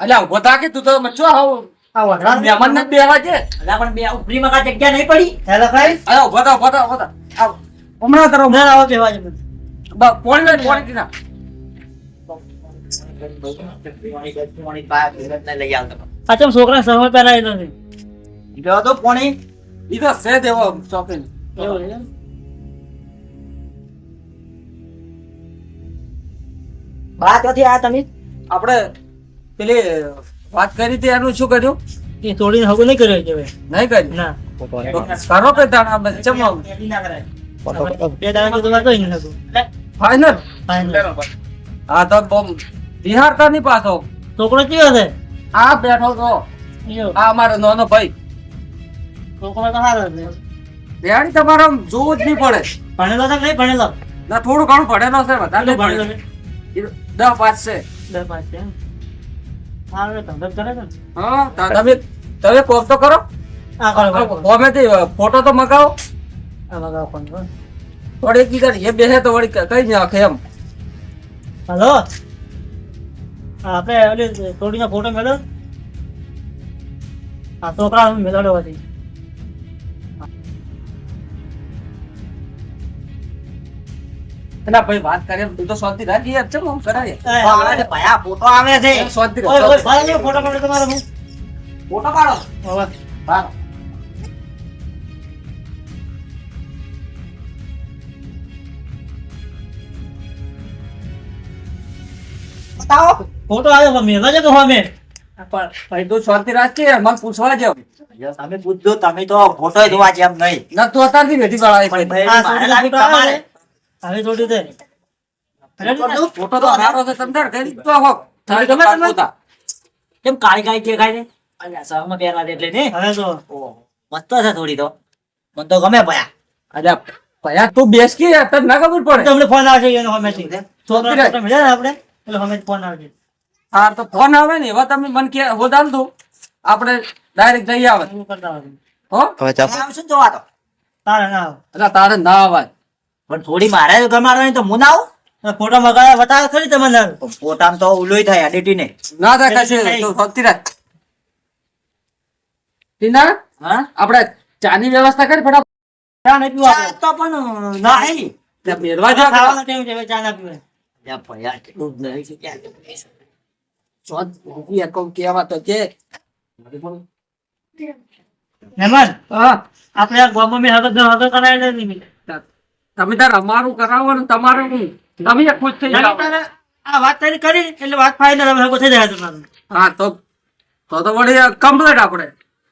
અલ્યા ઊભો થા કે તું તો મચ્છો આવ? મહેમાન ને બેવા છે અલા પણ બે ઉપરીમાં કાંઈ જગ્યા નહીં પડી? હેલો ગાઈસ અલ્યા ઊભો થા ઊભો થા ઊભો થા. આવ. હમણાં તારો ના આવો બેવા છે બ- પોણી લઈ પોણી દીધા છોકરા સમય પહેરાયેલો એ ગયો તો પોણી એ તો છે તેવો એવું બા ક્યાંથી આ તમે? આપણે પેલી વાત કરી હતી એનું શું કર્યું? એ તોડીને હગું નહીં કર્યો કે નહીં કર્યું? ના. તો કરો કે તાણા અમે ચમ બે દાડા તો કઈ નહીં ફાઈનલ ફાઇનલ. હા તો બમ બિહારતા ની પાછો. છોકરો કેવો છે? આ બેઠો તો. આ અમારો નાનો ભાઈ. છોકરો તો હારો છે. રેડી તમારે આમ જોવું જ નહીં પડે. ભણેલો છે નહીં ભણેલો? ના થોડું ઘણું ભણેલો છે વધારે ભણેલો. છે? ઈ દસ પાંચ છે. દસ પાંચ છે. હા તમે તમે કોક તો કરો. આ તે. ફોટો તો મગાવો. આ એક. થોડી એ બેસે તો વળી કઈ નાખે એમ. હલો? આપણે ઓલી થોડીના ફોટો મેળ્યો હા છોકરા મેળવ્યો હતી ના ભાઈ વાત કરે તું તો શાંતિ રાખી યાર ચમ હું કરાય ભયા ફોટો આવે છે. શાંતિ ઓય, ઓય, ભાઈ, ફોટો મેળવ્યો તમારો હું. ફોટો પાડો. હવે. બતાવો. ફોટો આવ્યો પણ મેળવ્યો છે કે હોમે પણ ભાઈ તું શાંતિ રાખી યાર મને પૂછવા જાવ. તમે પૂછજો તમે તો ફોટો જોવા જેમ નહીં. ના તું અત્યારથી બેઠી ફોટો તમારે. હવે થોડી દે ફોટો તો અમારો છે તમ કરી તો હોક તમે ગમે તમે? પોતા. કેમ કાળી કાળી કે કાઢે અલ્યા સહમાં પહેરવા દે એટલે ને? હવે તો. મસ્ત છે થોડી તો. મને તો ગમે ભયા. અલ્યા ભયા તું બેસ કે તને ના ખબર પડે. તમને ફોન આવશે એનો હોમેથી છોકરા શાંતિ મળ્યા આપણે? એટલે હોમે ફોન આવશે. હા તો ફોન આવે ને એવા તમે મને કે હોદાલ દો આપણે ડાયરેક્ટ જઈ આવે. આવશું ને જોવા તારે ના આવે. તારે ના આવાય પણ થોડી મારે ગમાડવાની તો હું ના આવું? ફોટો મગાવે બતાવે ખરી તમને? ફોટામાં તો ઉલોય થાય એડિટી ને. ના થાય કશે તું શાંતિ રાખ. ટીના હા? આપણે ચાની વ્યવસ્થા કરી ફટાફટ. ચા નહીં પીવા. તો પણ ના હે મેળવા ચા જા ખાવાનો છે ચા ના પીવાય અલ્યા ભયા કેટલું નહીં છે ક્યાં ચોથ યાર કોમ કહેવા તો કે મહેમાન હા. આપણે આ ગામમાં મેં હગત હગત કરાયેલા નહીં તમે તાર અમારું કરાવો ને તમારું હું. તમે ખુશ થઈ જાઓ. આ વાત તારી કરી એટલે વાત ફાઇનલ હવે હગો થઈ જાય તમારું હા તો તો તો વળી કમ્પ્લીટ આપણે.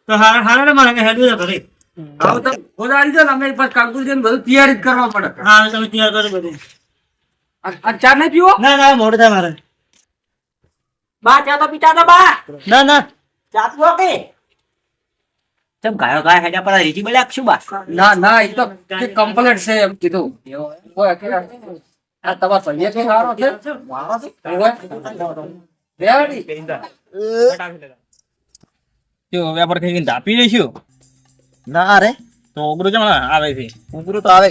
તો હારા હારા ને મારે કે હેડવું છે હવે તો ગોદાડી દો અમે પછી કાકુ જઈને બધું તૈયારી જ કરવા પડે. હા તમે તૈયાર કરો બધું. આ- ચા નહીં પીવો? ના ના મોડું થાય મારે. બા ચા તો પીતા બા. ના ના. ચા પીવો કે? ચમ ગાયો ગાય હેડા પર રીજી બોલ્યા શું બા ના ના એ તો કમ્પ્લીટ છે એમ કીધું. ઓય, કે આ તમારો ભાઈએ કે હારો છે? વાળો છે. રેડી. જો વેપાર ખાઈને ધાપી જઈશું ના રે. તો ઉગરો જમ આવે છે? ઉગરો તો આવે.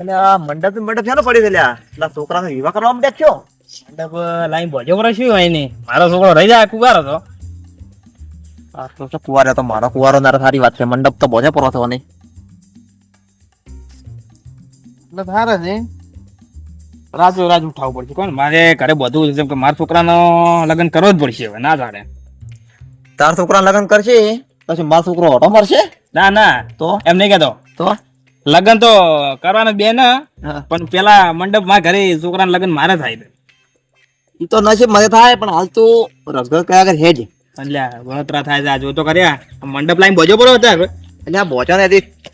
એટલે આ મંડપ મંડપ ક્યાંનો ને પડી લ્યા પેલા છોકરાનો વિવાહ કરવા માટે છો? મંડપ લાઈન ભજો પર શું હોય ને મારો છોકરો રહી જાય કુગારો તો. આ તો તો મારો કુવારો ના સારી વાત છે. મંડપ તો બોજે પરો થવાની. એટલે સારા છે. રાજુ રાજ ઉઠાવવું પડશે. કોણ? મારે ઘરે બધું જેમ કે મારા છોકરાનો લગ્ન કરવો જ પડશે હવે ના જાણે. તાર છોકરા લગ્ન કરશે? પછી મારો છોકરો ઓટો મારશે? ના ના. તો? એમ નહીં કહેતો. તો? લગ્ન તો કરવાના બે ના. પણ પેલા મંડપમાં ઘરે છોકરાના લગ્ન મારે થાય ઈ તો નસીબ મને થાય પણ હાલ તો રગડ કયા છે હેજ એટલે વળતરા થાય છે આ જો તો કર્યા મંડપ લાઈન બોજો પડ્યો હતા. એટલે આ બોચા ને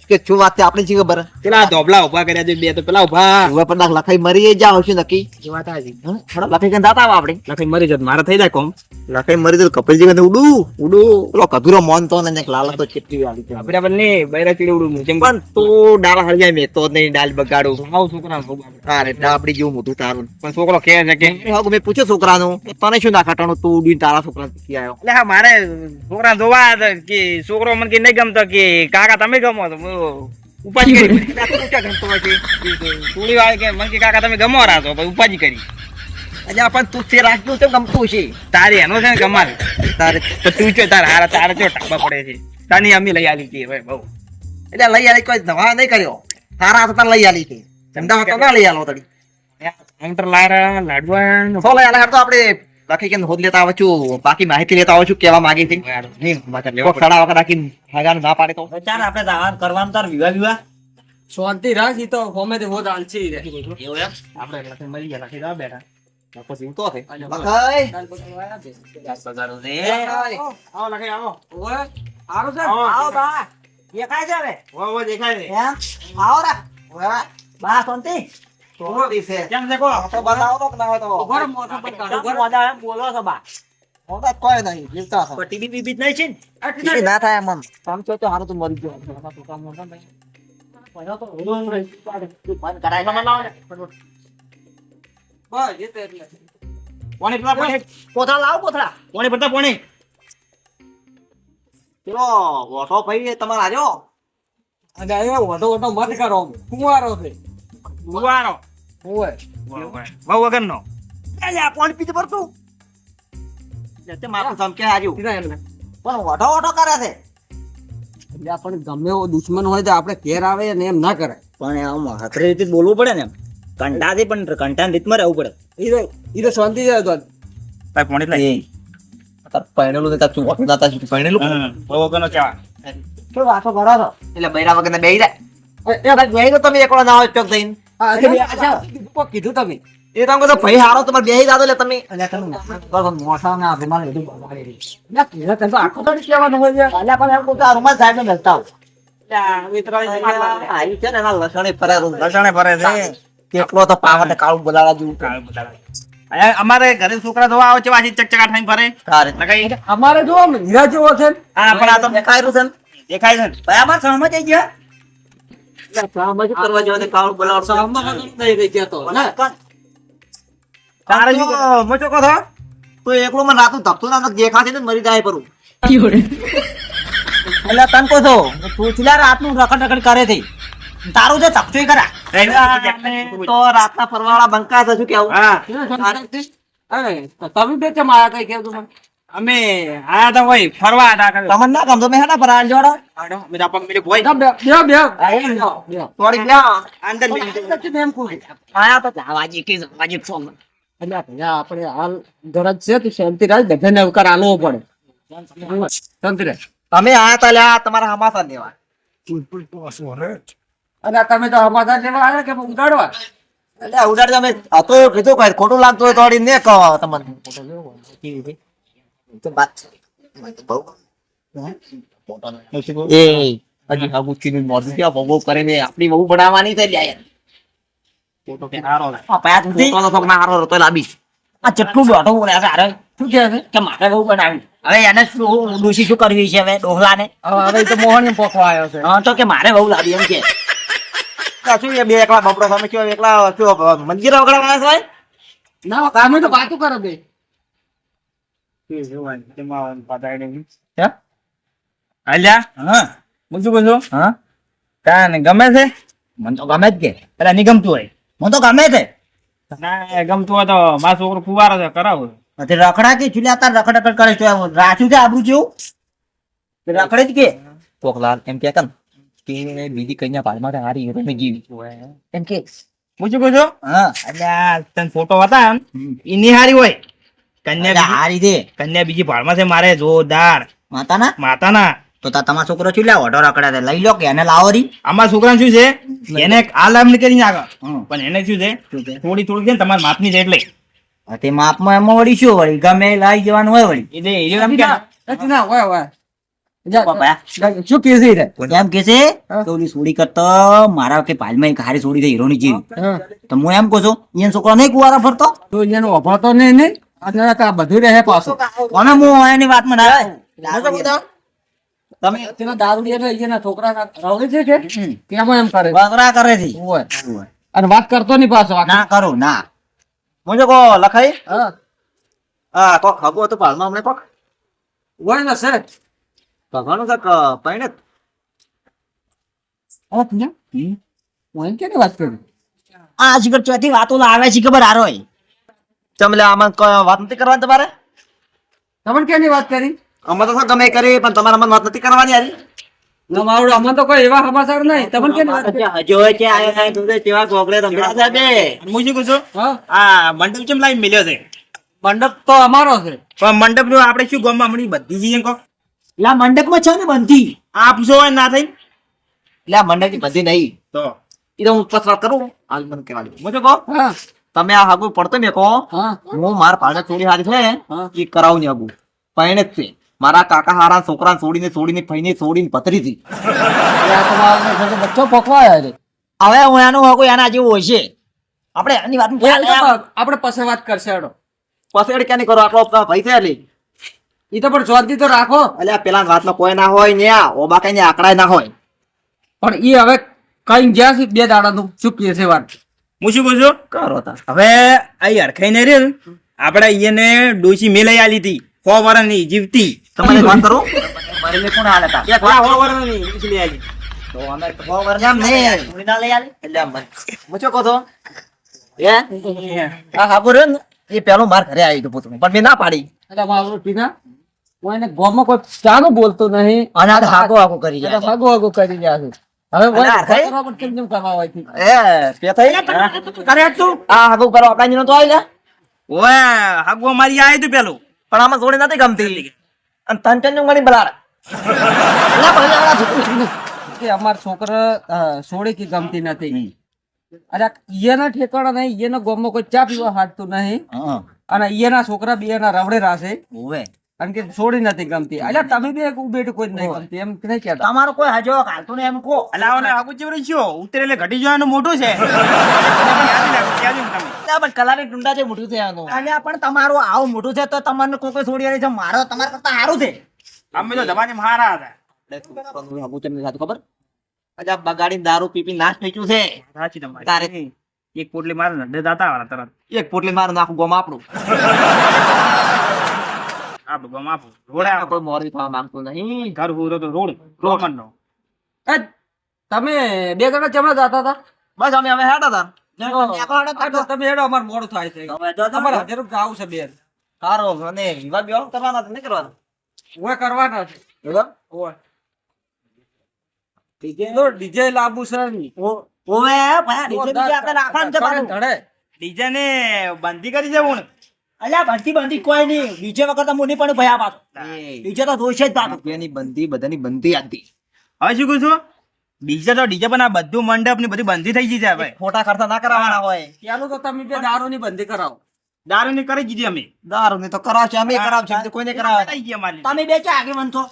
કે શું વાત છે? આપણે શી ખબર? પેલા ધોબલા ઊભા કર્યા છે બે તો પેલા ઊભા. હવે પણ લખાઈ મરી જાવ છે નક્કી. એ વાત હાચી. થોડા લખાઈ કે દાતા આપણે. લખાઈ મરી જત મારે થઈ જાય કોમ. લખાઈ મરી જત કપિલજી કે ઉડુ ઉડુ. પેલો કધુરો મોન તો ને લાલ તો ચેટલી આવી છે આપણે બંને બૈરા ચીડી ઉડું જેમ પણ તો ડાળ હળગાય મેં તો નહીં ડાળ બગાડું. આવ છોકરા. તારે ડાબડી જેવું મોટું તારું. પણ છોકરો કે છે કે હવે મેં પૂછ્યો છોકરાનું તને શું ના ખાટાણું? તું ઉડી તારા છોકરા શીખી આવ્યો. એટલે હા મારે છોકરા જોવા કે છોકરો મને કે નહીં ગમતો કે કાકા તમે ગમો તો ઉપાજી કરી. ઊંચા ગમતો હોય છે. થોડી વાર કે મને કે કાકા તમે ગમો છો પછી ઉપાજ કરી. અજા પણ તું તે રાખતું તો ગમતું છે તારે એનો છે ને ગમાલ. તારે તો તું છે તારે હારા તારે જો ટાપા પડે છે? તાની અમી લઈ આલી હતી ભાઈ બહુ. એટલે લઈ આલી કોઈ દવા નહીં કર્યો. તારા હાથ તાર લઈ આલી છે. ધંધા તો ના લઈ આલો તડી. કાઉન્ટર લારા લાડવા સો લઈ આલે તો આપણે લખી કે હોદ લેતા આવું છું? બાકી માહિતી લેતા આવું છું કેવા માંગી હતી નહીં કોક સડા વખત રાખીને હગાનું ના પાડે તો? ચાલ આપણે દાવાન કરવાનું તાર વિવાહ વિવાહ. શાંતિ રાખ ઈ તો તે હોદ આલસી રે એવું એમ? આપણે લખી મળી ગયા લખી દા બેઠા. પછી તો છે. આવો. લખી આવો ઓય હારું છે. આવો. બા. દેખાય છે હવે? વો દેખાય છે. આવો રા. બા શાંતિ. તો દિશે. કેમ દેખો તો બતાવો તો ના હોય તો. ઊભો રહો, મોઢા પર કાઢો. તમે મોઢા એમ બોલો છો બા. જ કોઈ નહીં જીવતા. કોઈ ટીવી બીબી નહીં છે ઈ ના થાય આમ. કામ તો તો હારું તો મરી ગયો. એમાં તો કામ નહોતું ભાઈ. બંધ કરાય છે મને લાવો. ને. બસ, એ તો એટલે. પોણી પેલા પોણી. કોથળા લાવો કોથળા પોણી પડતા પોણી. પેલો ઓઠો ભાઈ તમારે આજો અને એ વધો વધો મત કરો. કુંવારો છે. ઉવારો ઓય બહુ વગર નો અલ્યા કોણ પીધું પડતું તે. મારું ધમકે હાર્યું. પણ ઓઠો ઓઠો કરે છે. એટલે આપણે ગમે એવો દુશ્મન હોય તો આપણે ઘેર આવે ને એમ ના કરે પણ આમ હાથરી રીતે બોલવું પડે ને કંટાથી પણ કંટાની રીતમાં રહેવું પડે. એ તો ઈ તો શાંતિ જાય તો. ભાઈ પોણી લઈ પહેણેલું ને તાર તું વખત દાતા છું. પહેણેલું બહુ વગર નો ચા શું વાતો કરો છો એટલે બૈરા વગર ને બેહી જાય એ ભાઈ બેહી તો તમે એકલો ના હોય ચોક થઈને કીધું તમે. એ તમે કહો ભાઈ હારો તમારે બેહી જાતો એટલે તમે. મોસા ના આવે મારે બધું બગાડી દીધું. ના, કીધું તો કહેવાનું હોય છે. પણ એમ કહું રૂમાલ સાહેબ ને બેસતા આવું. આ આવી છે ને એના લસણે ફરે રૂમ. લસણે ભરે છે. કેટલો તો પાવર કાળું બોલાડા જેવું કાળું બતાવે. અહીંયા અમારે ઘરે છોકરા ધોવા આવે છે પાછી ચકચકા થઈને ફરે અમારે જો હીરા જેવો છે ને. હા પણ આ તો દેખાય છે ને? દેખાય છે ને. ભાઈ અમારે સમજ ગયા. કરવા જેવો છે કાળું સામમાં નહીં રહી કહેતો. ના, તારે શું મચો કહો છો? તો એકલો મને રાતું ધપતું ના દેખાશે ને મરી જાય પરું. એટલે તને કહો છો તું છેલ્લા રાતનું રખડ રખડ કરે થઈ તારું જે ધપચોય કરા. તો રાતના ફરવાળા બંકા છે શું કેવું હા. અરે, તો તમે બે કેમ આયા કઈ કેવું મને? અમે આયા તો હોય ફરવા હતા કરે તમને ના ગમતો? હેડા પર આલ જોડો. મેરા પગ મેરે ભોય. ના, બે- બે- બે- બે- બે. થોડી લ્યા અંદર બી મેમ એમ આયા તો આવાજી કે આવાજી ફોન. અલ્યા ભૈયા, આપણે હાલ ગરજ છે તો શાંતિ રાખ બધાને અવકાર આલવો પડે. શાંતિ રાજ તમે આયા તા લ્યા તમારા હમાસા દેવા. અને તમે તો હમાસા લેવા આવ્યા કે ઉડાડવા? એટલે ઉડાડ તમે આ તો કીધું કઈ ખોટું લાગતું હોય તો ને કહો તમને. તો વાત બહુ. એ હજી આ ગુચ્ચીની મોઢું ક્યાં બહુ બહુ કરે ને આપણી બહુ બનાવવાની છે લ્યા યાર. આ પાયા તું તો તો ના હારો તો લાબી આ જેટલું બેઠો બોલે અરે શું છે કે મારે બહુ બનાવ્યું હવે એને શું ડોશી શું કરવી છે હવે ડોહલાને હવે તો મોહની પોખવા આવ્યો છે હા તો કે મારે બહુ લાવી એમ કે શું એ બે એકલા બપડો સામે કેવો એકલા શું મંજીરા વગડાવાના છે ના કામે તો વાતું કરે બે આલ્યા? હા. હું શું કહું છું? હા? કાને ગમે છે? મને તો ગમે જ કે. પેલા નહીં ગમતું હોય. મને તો ગમે છે. ના ગમતું હોય તો મારો છોકરો ફુવારો છે કરાવો. તે રખડા કે ચૂલ્યા તાર રખડ રખડ કરે છે છે આબરું જેવું? રખડે જ કે? પોકલાલ એમ કે બીજી કન્યા પાલમાં હારી તમે જીવી એમ કે. હું શું કહું છું? હા. એટલે તને ફોટો હતા એમ ઈ નિહારી હોય. કન્યા આ રીતે? કન્યા બીજી ભાળમાં છે મારે જોરદાર. માતાના? માતાના. તો તમારો છોકરો છે લઈ લો કે એને લાવો રી. આમાં છોકરા શું છે? એને આ લામ કરીને આગળ. પણ એને શું છે? છે? થોડી થોડી છે ને તમારા માપની છે એટલે. હા, તે માપમાં એમાં વળી શું વળી ગમે લાઈ જવાનું હોય વળી. એટલે કે ના હોય હોય. શું કહે છે એમ કે છે? કે ઓલી સોડી કરતા મારા કે પાલમાં એક હારી સોડી થઈ હીરોની જેવી. તો હું એમ કહું છું ઈયન છોકરો નહીં કુવારો ફરતો? તો એનો અભાતો નહીં નહીં? અને આ બધું રહે પાછું. કોને હું એની વાતમાં ના આવું? તમે તેના એના છોકરા રવડી છે કે? તેમાં એમ કરે? વગરા કરે છે. હોય અને વાત કરતો નહીં પાછો ના કરું ના. મુજો કો લખાઈ? હા. હા કોક હગો તો પાલમાં હમણે કોક હોય ને સર ભગવાનું છે પૈણે હવે તું હું એમ કેની વાત કરું? આ શિખર ચોથી વાતો આવે છે ખબર હારો ચમ આમાં વાત નથી કરવાની તમારે? તમને કેની વાત કરી? અમે તો ગમે કરી પણ તમારા મન વાત નથી કરવાની યાર ના અમને તો કોઈ એવા સમાચાર નહીં. તમને કેની વાત કે આયો નહીં તું કેવા ગોગલે રમેલા છે હું શું કહું છું? આ મંડપ મેલ્યો છે? મંડપ તો અમારો છે. પણ મંડપનું આપણે શું ગામમાં હમણાં બધી જઈએ કહો લા મંડપમાં છે ને બંધી? આ પૂછો હોય ના થઈ એટલે મંડપની બધી નહીં. તો? એ તો હું પછી વાત કરું હાલ મને કહેવા કહો? હા. તમે આ હાગુ પડતો મેકો હું. માર પાડે છોડી હારી છે. એ કરાવું ને આગુ પૈણે જ છે. મારા કાકા હારા છોકરા છોડીને છોડીને ફઈને છોડીને પતરી હતી બચ્ચો પકવાયા છે. હવે હું એનું હોગું એના જેવું હોય છે. આપણે એની વાત આપણે પછી વાત કરશે હેડો. પછી ક્યાં કરો? આટલો ભાઈ છે એટલે. એ તો પણ શાંતિ તો રાખો. એટલે પેલા વાતમાં કોઈ ના હોય ને આ. ઓબા કઈ આંકડા ના હોય. પણ એ હવે કઈ ગયા છે બે દાડાનું ચૂકીએ છે વાત. હું શું કહું છું કરો તા. હવે આ હરખાઈ ને રેલ. આપણે અહીંયાને ડોશી મેલાઈ આલી હતી. સો વર્ષની જીવતી. તમારે વાત કરો. મરેલે કોણ હાલે તા? એક સો વર્ષની ડોશી લઈ આલી. તો અમે તો એમ નહીં ના લઈ આલે? એટલે આમ હું શું કહું છું હે? આ હાગુ રહ્યો એ પેલો માર ઘરે આવી તો પૂછું પણ મેં ના પાડી. એટલે મારો ગોમાં કોઈ ચાનું બોલતો નહીં. અને આ હાગો હાગો કરી જાય હાગુ હાગુ કરી છે. હવે. પણ કેમ કેમ કરવા હોય એ પે થઈ. કરે તું. આ હાગુ કરો આપણા તો આવી લે ઓએ હાગવો મારી આય તું પેલું. પણ આમાં જોડી નથી ગમતી. અને તન તન મણી બલાડ. એટલે પછી આવડા કે અમાર છોકરા સોળી કે ગમતી નથી. અરે ઈયાના ઠેકાણા નહીં ઈયાના ગોમમાં કોઈ ચા પીવા હાટતું નહીં. હા. અને ઈયાના છોકરા બે એના રવડે રાશે. ઓવે. કારણ કે છોડી નથી ગમતી. એટલે તમે બે એક બેટ કોઈ નહીં ગમતી એમ નહીં કહેતા? તમારો કોઈ હજો કાલતું ને એમ કો અલા ઓને હાગુ ચેવડી છો ઉતરે એટલે ઘટી જવાનું મોટું છે. પણ કલાની ટુંડા છે મોટું છે આનું. અને પણ તમારું આવું મોટું છે તો તમને કોઈ કોઈ છોડી છે? મારો તમારા કરતા સારું છે. અમે તો જવાની મારા હતા. સાચું ખબર? અજા બગાડીને દારૂ પી પી નાશ થઈ ગયું છે. સાચી તમારી. તારે એક પોટલી મારે નડે દાતા વાળા તરત. એક પોટલી મારું નાખું ગોમ આપણું. આપણું ગામ આપું રોડે કોઈ મોરવી થવા માંગતું નહીં. ઘર પૂરો તો રોડ રોડ. નો તમે બે જણા ચમડા જતા હતા? બસ અમે અમે હેડા હતા. તમે હેડો અમારે મોડું થાય છે. અમારે હાજર જાવું છે બેન. સારો અને વિવાહ બેવાહ કરવાના છે, નહીં કરવાના? ઓય કરવાના છે. ઓય. ડીજે? ડીજે લાવવું છે ઓવે ડીજે બીજે આપણે રાખવાનું છે ડીજે ને બંધી કરી છે હું અલ્યા બંધી બંધી કોઈ નહીં. ડીજે વગર તો મુની પણ ભાઈ આ પાછું તો જોઈશે જ પાછું. રૂપિયાની બંધી બધાની બંધી હતી હવે શું કહું છું ડીજે તો ડીજે પણ આ બધું મંડપની બધી બંધી થઈ ગઈ છે હવે ખોટા ખર્ચા ના કરાવવાના હોય. ત્યાંનું તો તમે બે દારૂની બંધી કરાવો. દારૂ ની કરી દીધી અમે. દારૂ ની તો કરાવશે અમે કરાવશે બીજું કોઈને કરાવે તમે બે ચા આગળ બનશો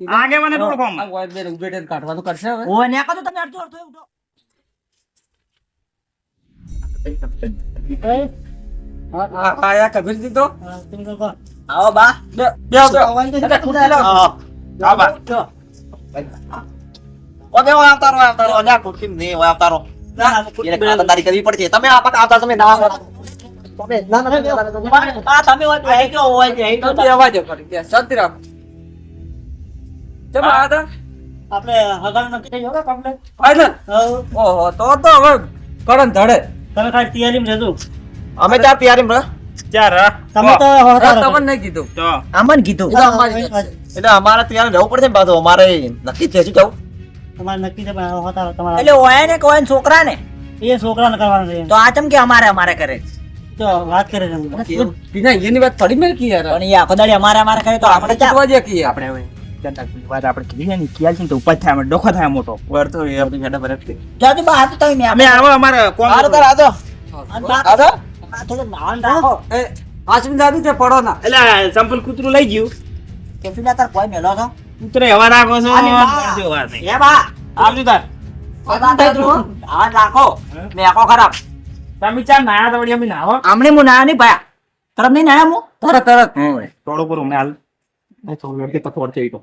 આગે મને કાઢવાનું કરશે હવે. ને તમે અડધો અડધો ઉઠો. તો આવો બા બે બે બે ખુરશી લાવો. હા બા ઓ બે ઓય આવતા રહો આવતા અલ્યા ખુરશી નહીં ઓય આવતા રહો એને ખાતરદારી કરવી પડશે તમે આ પાક આવતા તમે ના તમે ના ના ના, આ તમે હોય તો હઈ ગયો તો હઈ ગયો. કરી બે શાંતિ રાખો ચમ આ આપણે હગાનું નક્કી થઈ ગયું કમ્પ્લેટ ફાઇનલ ઓહો તો તો હવે કરણ ધડે તમે ખાલી તૈયારીમાં રહેજો અમે ચાર તૈયારી માં ચાર તમે તો. તમને નહીં કીધું. તો આમાં કીધું. એટલે અમારે તૈયાર રહેવું પડશે ને પાછું. અમારે નક્કી જ છે શું જવું? તમારે નક્કી છે પણ હોતા રહો. તમારા એટલે ઓય ને કોઈ છોકરા ને એ છોકરાને કરવાનું છે તો આ ચમ કે અમારે અમારે કરે તો વાત કરે છે બીજા એની વાત થોડી મેં કી યાર. પણ એ આખો દાડી અમારે અમારે કરે તો આપણે આપણે ચૂકવા દે આપણે હવે. વાત આપણે કીધી ને ખ્યાલ છે તો ઉપર થાય અમારે ડોખો થાય મોટો. વર્તો એ આપણી મેડમ બા હાથ અમે આવો અમારે આજો થોડું નાન રાખો. એ આસમી દાદી છે પડો ના. એટલે સંપલ કૂતરું લઈ ગયું. કે તાર કોઈ મેલો છો? કૂતરે હવા રાખો છો જો વાત નહીં. એ બા. આવજો તાર. હા. રાખો. મેં ખરાબ. તમે ચાર નાયા તો વળી અમે નાહો. આમણે હું નાયા નહીં પાયા તરફ નહીં નાયા હું તરત તરત. થોડું પર અમને હાલ. થોડું કે પથોડ છે ઈ તો.